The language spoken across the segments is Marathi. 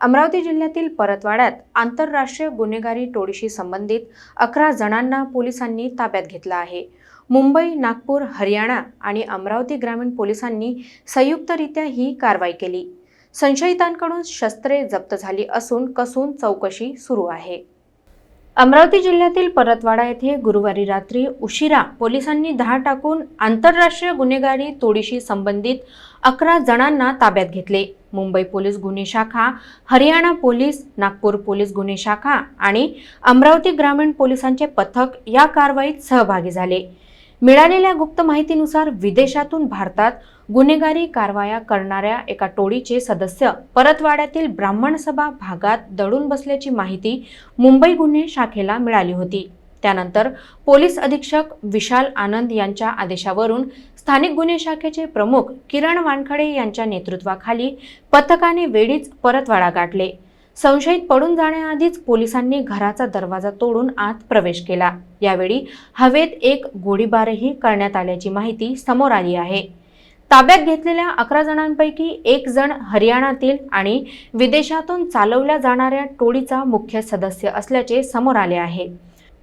अमरावती जिल्ह्यातील परतवाड्यात आंतरराष्ट्रीय गुन्हेगारी टोळीशी संबंधित अकरा जणांना पोलिसांनी ताब्यात घेतलं आहे. मुंबई नागपूर हरियाणा आणि अमरावती ग्रामीण पोलिसांनी संयुक्तरित्या ही कारवाई केली. संशयितांकडून शस्त्रे जप्त झाली असून कसून चौकशी सुरू आहे. अमरावती जिल्ह्यातील परतवाडा येथे गुरुवारी रात्री उशिरा पोलिसांनी धाड टाकून आंतरराष्ट्रीय गुन्हेगारी तोडीशी संबंधित अकरा जणांना ताब्यात घेतले. मुंबई पोलीस गुन्हे शाखा हरियाणा पोलीस नागपूर पोलीस गुन्हे शाखा आणि अमरावती ग्रामीण पोलिसांचे पथक या कारवाईत सहभागी झाले. मिळालेल्या गुप्त माहितीनुसार विदेशातून भारतात गुन्हेगारी कारवाया करणाऱ्या एका टोळीचे सदस्य परतवाड्यातील ब्राह्मण सभा भागात दडून बसल्याची माहिती मुंबई गुन्हे शाखेला मिळाली होती. त्यानंतर पोलीस अधीक्षक विशाल आनंद यांच्या आदेशावरून स्थानिक गुन्हे शाखेचे प्रमुख किरण वानखडे यांच्या नेतृत्वाखाली पथकाने वेळीच परतवाडा गाठले. संशयित पडून जाण्याआधीच पोलिसांनी घराचा दरवाजा तोडून आत प्रवेश केला. यावेळी हवेत एक गोळीबारही करण्यात आल्याची माहिती समोर आली आहे. ताब्यात घेतलेल्या अकरा जणांपैकी एक जण हरियाणातील आणि विदेशातून चालवल्या जाणाऱ्या टोळीचा मुख्य सदस्य असल्याचे समोर आले आहे.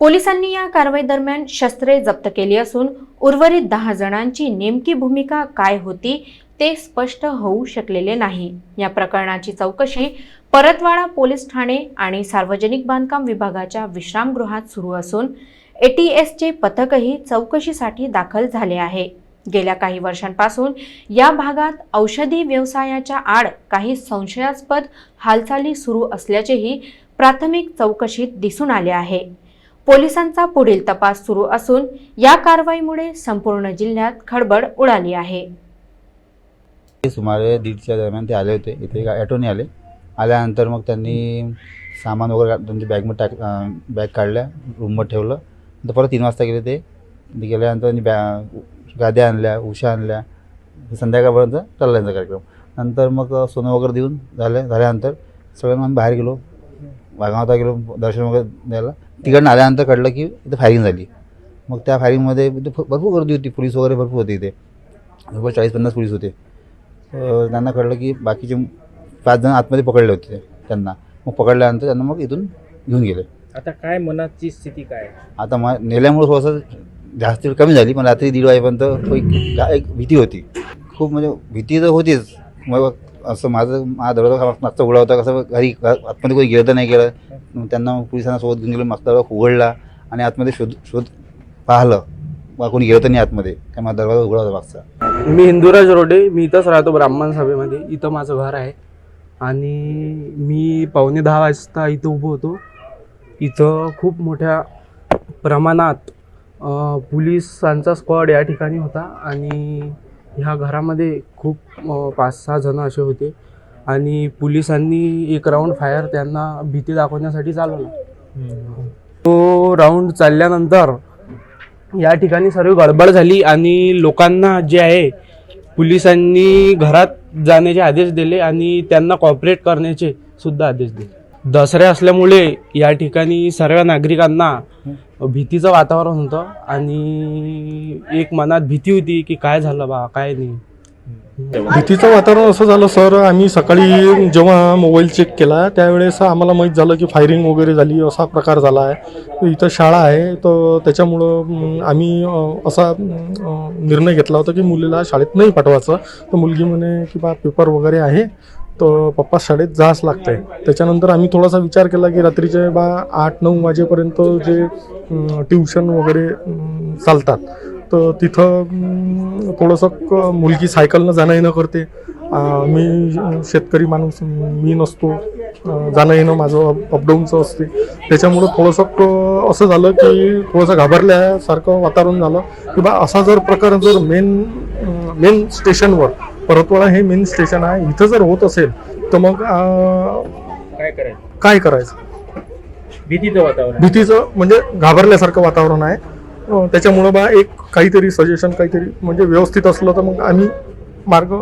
पोलिसांनी या कारवाई दरम्यान शस्त्रे जप्त केली असून उर्वरित दहा जणांची नेमकी भूमिका काय होती ते स्पष्ट होऊ शकलेले नाही. या प्रकरणाची चौकशी परतवाडा पोलीस ठाणे आणि सार्वजनिक बांधकाम विभागाच्या विश्रामगृहात सुरू असून एटीएसचे पथकही चौकशीसाठी दाखल झाले आहे. गेल्या काही वर्षांपासून या भागात औषधी व्यवसायाच्या आड काही संशयास्पद हालचाली सुरू असल्याचेही प्राथमिक चौकशीत दिसून आले आहे. पोलिसांचा पुढील तपास सुरू असून या कारवाईमुळे संपूर्ण जिल्ह्यात खळबळ उडाली आहे. सुमारे दीडच्या दरम्यान ते आले होते. इथे एका ॲटोने आले. आल्यानंतर मग त्यांनी सामान वगैरे त्यांच्या बॅगमध्ये टाक बॅग काढल्या रूमवर ठेवलं. नंतर परत तीन वाजता गेले ते. गेल्यानंतर त्यांनी बॅ गाद्या आणल्या उशा आणल्या. संध्याकाळपर्यंत चालला त्यांचा कार्यक्रम. नंतर मग सोनं वगैरे देऊन झालं. झाल्यानंतर सगळ्यांना आम्ही बाहेर गेलो. वाघावता गेलो दर्शन वगैरे द्यायला. तिकडनं आल्यानंतर कळलं की इथं फायरिंग झाली. मग त्या फायरिंगमध्ये भरपूर गर्दी होती. पोलीस वगैरे भरपूर होते इथे. जवळ चाळीस पन्नास पोलीस होते. त्यांना कळलं की बाकीचे पाच जण आतमध्ये पकडले होते त्यांना. मग पकडल्यानंतर त्यांना मग इथून घेऊन गेले. आता काय मनाची स्थिती काय? आता मग नेल्यामुळे थोडंसं जास्त कमी झाली पण रात्री दीड वाजेपर्यंत एक एक भीती होती. खूप म्हणजे भीती तर होतीच. मग असं माझं माझा दरवाजा मागचा उघडा होता कसं घरी आतमध्ये कोणी गेलं तर नाही गेलं. त्यांना पोलिसांना सोबत घेऊन गेलो मागचा उघडला आणि आतमध्ये शोध शोध पाहिलं. कोणी गेलं तर नाही आतमध्ये. काय माझा दरवाजा उघडा होता मागचा. मी हिंदुराज रोडे मी इथंच राहतो ब्राह्मण सभेमध्ये. इथं माझं घर आहे. आणि मी पावणे दहा वाजता इथं उभं होतो. इथं खूप मोठ्या प्रमाणात पोलिसांचा स्क्वॉड या ठिकाणी होता. आणि ह्या घरामध्ये खूप पाच सहा जणं असे होते. आणि पोलिसांनी एक राऊंड फायर त्यांना भीती दाखवण्यासाठी चालवला. तो राऊंड चालल्यानंतर या ठिकाणी सर्व गडबड झाली आणि लोकांना जे आहे पोलिसांनी घरात जाण्याचे आदेश दिले आणि त्यांना कॉपरेट करण्याचे सुद्धा आदेश दिले. दसरे असल्यामुळे या ठिकाणी सर्व नागरिकांना भीतीचं वातावरण होतं आणि एक मनात भीती होती की काय झालं बा काय नाही. भीतीचं वातावरण असं झालं सर आम्ही सकाळी जेव्हा मोबाईल चेक केला त्यावेळेस आम्हाला माहीत झालं की फायरिंग वगैरे झाली असा प्रकार झाला आहे. इथं शाळा आहे तर त्याच्यामुळं आम्ही असा निर्णय घेतला होता की मुलीला शाळेत नाही पाठवायचं. तर मुलगी म्हणे की बा पेपर वगैरे आहे तर पप्पा शाळेत जावंच लागतंय. त्याच्यानंतर आम्ही थोडासा विचार केला की रात्रीचे बा आठ नऊ वाजेपर्यंत जे ट्युशन वगैरे चालतात तर तिथं थोडंसं क- मुलगी सायकलनं जाणं येणं करते मी शेतकरी माणूस मी नसतो. जाणं येणं माझं अपडाऊनचं असते. त्याच्यामुळं थोडंसं क- असं झालं की थोडंसं घाबरल्यासारखं वातावरण झालं की बा असा जर प्रकार जर मेन मेन स्टेशनवर परतवाडा हे मेन स्टेशन आहे इथं जर होत असेल तर मग काय करायचं? काय करायचं? भीतीचं वातावरण भीतीचं म्हणजे घाबरल्यासारखं वातावरण आहे. त्याच्यामुळं बा एक काहीतरी सजेशन काहीतरी म्हणजे व्यवस्थित असलं तर मग आम्ही मार्ग